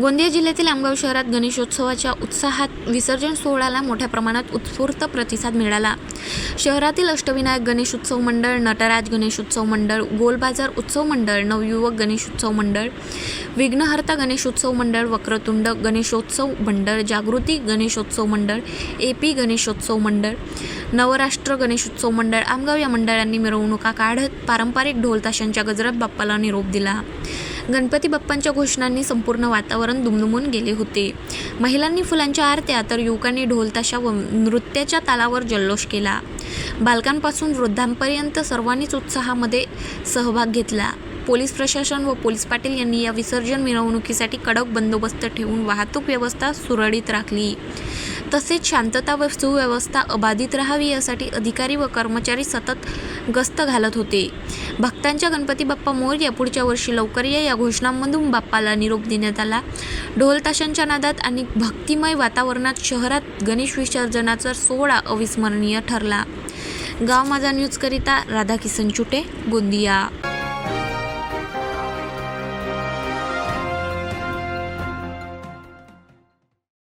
गोंदिया जिल्ह्यातील आमगाव शहरात गणेशोत्सवाच्या उत्साहात विसर्जन सोहळ्याला मोठ्या प्रमाणात उत्स्फूर्त प्रतिसाद मिळाला. शहरातील अष्टविनायक गणेश उत्सव मंडळ नटराज गणेश उत्सव मंडळ गोलबाजार उत्सव मंडळ नवयुवक गणेश उत्सव मंडळ विघ्नहर्ता गणेशोत्सव मंडळ वक्रतुंड गणेशोत्सव मंडळ जागृती गणेशोत्सव मंडळ ए पी गणेशोत्सव मंडळ नवराष्ट्र गणेशोत्सव मंडळ आमगाव या मंडळांनी मिरवणुका काढत पारंपरिक ढोलताशांच्या गजरात बाप्पाला निरोप दिला. गणपती बाप्पांच्या घोषणांनी संपूर्ण वातावरण दुमदुमून गेले होते. महिलांनी फुलांच्या आरत्या तर युवकांनी ढोलताशा व नृत्याच्या तालावर जल्लोष केला. बालकांपासून वृद्धांपर्यंत सर्वांनीच उत्साहामध्ये सहभाग घेतला. पोलीस प्रशासन व पोलीस पाटील यांनी या विसर्जन मिरवणुकीसाठी कडक बंदोबस्त ठेवून वाहतूक व्यवस्था सुरळीत राखली. तसेच शांतता व सुव्यवस्था अबाधित राहावी यासाठी अधिकारी व कर्मचारी सतत गस्त घालत होते. भक्तांच्या गणपती बाप्पा मोर या पुढच्या वर्षी लवकर या या घोषणांमधून बाप्पाला निरोप देण्यात आला. ढोल ताशांच्या नादात आणि भक्तिमय वातावरणात शहरात गणेश विसर्जनाचा सोहळा अविस्मरणीय ठरला. गाव माझा न्यूजकरिता राधाकिसन चुटे गोंदिया.